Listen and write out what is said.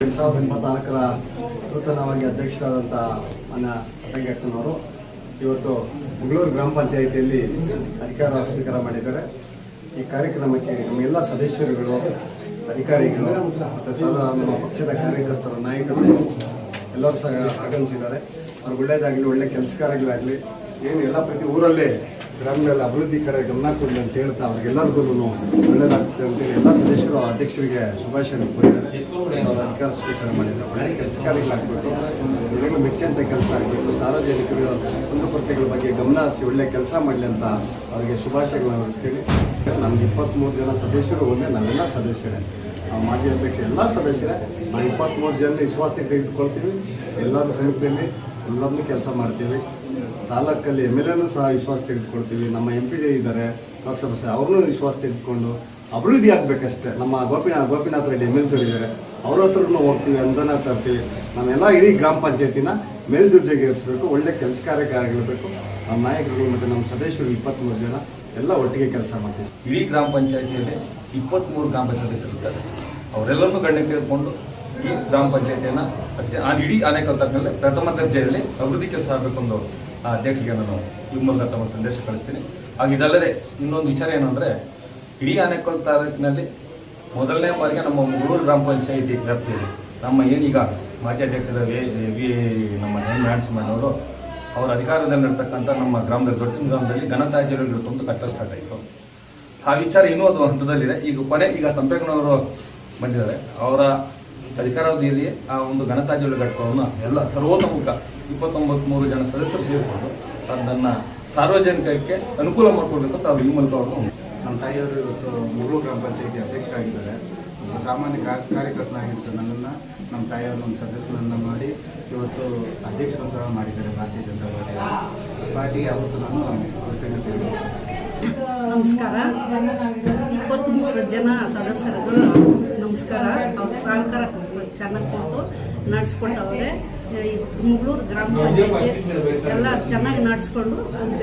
ಎರಡ್ ಸಾವಿರದ ಇಪ್ಪತ್ನಾಲ್ಕರ ನೂತನವಾಗಿ ಅಧ್ಯಕ್ಷರಾದಂಥ ಮಾನ್ಯ ಪಟ್ಟಂಗಕ್ಕನವರು ಇವತ್ತು ಮಂಗಳೂರು ಗ್ರಾಮ ಪಂಚಾಯಿತಿಯಲ್ಲಿ ಅಧಿಕಾರ ಸ್ವೀಕಾರ ಮಾಡಿದ್ದಾರೆ. ಈ ಕಾರ್ಯಕ್ರಮಕ್ಕೆ ನಮ್ಮ ಎಲ್ಲ ಸದಸ್ಯರುಗಳು, ಅಧಿಕಾರಿಗಳು ಮತ್ತು ಸಹ ನಮ್ಮ ಪಕ್ಷದ ಕಾರ್ಯಕರ್ತರು, ನಾಯಕರು ಎಲ್ಲರೂ ಸಹ ಆಗಮಿಸಿದ್ದಾರೆ. ಅವ್ರಿಗೆ ಒಳ್ಳೇದಾಗಲಿ ಒಳ್ಳೆ ಕೆಲಸ ಕಾರ್ಯಗಳಾಗಲಿ ಏನು ಎಲ್ಲ ಪ್ರತಿ ಊರಲ್ಲೇ ಗ್ರಾಮಗಳಲ್ಲಿ ಅಭಿವೃದ್ಧಿ ಕಡೆ ಗಮನ ಕೊಡಲಿ ಅಂತ ಹೇಳ್ತಾ ಅವ್ರಿಗೆಲ್ಲರಿಗೂ ಒಳ್ಳೆಯದಾಗ್ತದೆ ಅಂತೇಳಿ ಎಲ್ಲ ಅಧ್ಯಕ್ಷರಿಗೆ ಶುಭಾಶಯ ಕೋರಿದ್ದಾರೆ. ಅಧಿಕಾರ ಸ್ವೀಕಾರ ಮಾಡಿದ್ದಾರೆ ಕೆಲಸ ಕಾರ್ಯಗಳಾಗಬೇಕು ಎಲ್ಲರಿಗೂ ಮೆಚ್ಚಂತ ಕೆಲಸ ಆಗಬೇಕು. ಸಾರ್ವಜನಿಕರು ಕುಂದುಕೊರತೆಗಳ ಬಗ್ಗೆ ಗಮನ ಹರಿಸಿ ಒಳ್ಳೆ ಕೆಲಸ ಮಾಡಲಿ ಅಂತ ಅವರಿಗೆ ಶುಭಾಶಯಗಳನ್ನು ಹೊರಿಸ್ತೀವಿ ನಮ್ಗೆ ಇಪ್ಪತ್ತ್ಮೂರು ಜನ ಸದಸ್ಯರು ಒಂದೇ, ನಾವೆಲ್ಲ ಸದಸ್ಯರೇ. ಮಾಜಿ ಅಧ್ಯಕ್ಷ ಎಲ್ಲ ಸದಸ್ಯರೇ. ನಾವು ಇಪ್ಪತ್ತ್ಮೂರು ಜನ ವಿಶ್ವಾಸಕ್ಕೆ ತೆಗೆದುಕೊಳ್ತೀವಿ ಎಲ್ಲರ ಸಮಿತಿಯಲ್ಲಿ ಎಲ್ಲರನ್ನೂ ಕೆಲಸ ಮಾಡ್ತೀವಿ. ತಾಲೂಕಲ್ಲಿ ಎಂ ಎಲ್ ಎನೂ ಸಹ ವಿಶ್ವಾಸ ತೆಗೆದುಕೊಳ್ತೀವಿ. ನಮ್ಮ ಎಂ ಪಿ ಜೆ ಇದ್ದಾರೆ, ಲೋಕಸಭಾ ಅವ್ರನ್ನೂ ವಿಶ್ವಾಸ ತೆಗೆದುಕೊಂಡು ಅಭಿವೃದ್ಧಿ ಆಗಬೇಕಷ್ಟೇ. ನಮ್ಮ Gopinath Gopinath Reddy M L C ಇದ್ದಾರೆ. ಅವ್ರ ಹತ್ರನೂ ಹೋಗ್ತೀವಿ, ಅಂದನ ತರ್ತೀವಿ. ನಾವೆಲ್ಲ ಇಡೀ ಗ್ರಾಮ ಪಂಚಾಯತಿನ ಮೇಲ್ದರ್ಜೆಗೇರಿಸಬೇಕು ಒಳ್ಳೆ ಕೆಲಸ ಕಾರ್ಯಗಳಿರಬೇಕು ನಮ್ಮ ನಾಯಕರು ಮತ್ತು ನಮ್ಮ ಸದಸ್ಯರು ಇಪ್ಪತ್ತ್ಮೂರು ಜನ, ಎಲ್ಲ ಒಟ್ಟಿಗೆ ಕೆಲಸ ಮಾಡ್ತೀವಿ. ಇಡೀ ಗ್ರಾಮ ಪಂಚಾಯತಿಯಲ್ಲಿ ಇಪ್ಪತ್ತ್ಮೂರು ಗ್ರಾಮ ಪಂಚಾಯತ್ ಸದಸ್ಯರಿದ್ದಾರೆ ಅವರೆಲ್ಲರನ್ನೂ ಗಣ್ಯಕ್ಕೆ ತೆಗೆದುಕೊಂಡು ಈ ಗ್ರಾಮ ಪಂಚಾಯತಿಯನ್ನು ಆ ಇಡೀ ಆನೆಕಲ್ ಮೇಲೆ ಪ್ರಥಮ ದರ್ಜೆಯಲ್ಲಿ ಅಭಿವೃದ್ಧಿ ಕೆಲಸ ಆಗಬೇಕು ಅಂದವರು ಆ ಅಧ್ಯಕ್ಷರಿಗೆ ನಾನು ಈ ಮೂಲಕ ತಮ್ಮ ಸಂದೇಶ ಕಳಿಸ್ತೀನಿ. ಹಾಗೆ ಇದಲ್ಲದೆ ಇನ್ನೊಂದು ವಿಚಾರ ಏನು ಅಂದರೆ ಇಡೀ ಆನೇಕಲ್ ತಾಲೂಕಿನಲ್ಲಿ ಮೊದಲನೇ ಬಾರಿಗೆ ನಮ್ಮ ಮೂರು ಗ್ರಾಮ ಪಂಚಾಯಿತಿ ವ್ಯಾಪ್ತಿಯಲ್ಲಿ ನಮ್ಮ ಏನೀಗ ಮಾಜಿ ಅಧ್ಯಕ್ಷರ ವಿ ನಮ್ಮ ಎನ್ ಅವರು, ಅವರ ಅಧಿಕಾರದಲ್ಲಿರ್ತಕ್ಕಂಥ ನಮ್ಮ ಗ್ರಾಮದಲ್ಲಿ ದೊಡ್ಡ ಗ್ರಾಮದಲ್ಲಿ ಘನತ್ಯಾಜ್ಯಗಳು ತುಂಬ ಕಟ್ಟ ಸ್ಟಾರ್ಟ್ ಆಯಿತು. ಆ ವಿಚಾರ ಇನ್ನೂ ಅದು ಹಂತದಲ್ಲಿದೆ. ಈಗ ಕೊನೆ, ಈಗ ಸಂಪೇಗನವರು ಬಂದಿದ್ದಾರೆ. ಅವರ ಅಧಿಕಾರಾವಧಿಯಲ್ಲಿ ಆ ಒಂದು ಘನತ್ಯಾಜ್ಯ ಘಟಕವನ್ನು ಎಲ್ಲ ಸರ್ವತೋಮುಖ ಇಪ್ಪತ್ತೊಂಬತ್ತು ಮೂರು ಜನ ಸದಸ್ಯರು ಸೇರಿಕೊಂಡು ಅದನ್ನು ಸಾರ್ವಜನಿಕಕ್ಕೆ ಅನುಕೂಲ ಮಾಡಿಕೊಡ್ಬೇಕು ಅಂತ ಅವ್ರು ಈ ಮೂಲಕ ಅವರು ನಮ್ಮ ತಾಯಿಯವರು ಇವತ್ತು ಮುರುಳು ಗ್ರಾಮ ಪಂಚಾಯಿತಿ ಅಧ್ಯಕ್ಷರಾಗಿದ್ದಾರೆ. ಸಾಮಾನ್ಯ ಕಾರ್ಯಕರ್ತನಾಗಿರ್ತಾರೆ ನನ್ನನ್ನು ನಮ್ಮ ತಾಯಿಯವರು ನಮ್ಮ ಸದಸ್ಯನನ್ನು ಮಾಡಿ ಇವತ್ತು ಅಧ್ಯಕ್ಷರು ಸಹ ಮಾಡಿದ್ದಾರೆ ಭಾರತೀಯ ಜನತಾ ಪಾರ್ಟಿ ಪಾರ್ಟಿಗೆ ಅವತ್ತು ನಾನು ಕೃತಜ್ಞತೆ ನಮಸ್ಕಾರ. ಇಪ್ಪತ್ತ್ಮೂರು ಜನ ಸದಸ್ಯರಿಗೂ ನಮಸ್ಕಾರ. ಅವ್ರ ಸಹಕಾರ ಚೆನ್ನಾಗಿ ಕೊಟ್ಟು ನಡೆಸ್ಕೊಂಡವ್ರೆ ಮುಗಳೂರು ಗ್ರಾಮ ಪಂಚಾಯತಿ ಎಲ್ಲ ಚೆನ್ನಾಗಿ ನಡೆಸ್ಕೊಂಡು ಅಂತ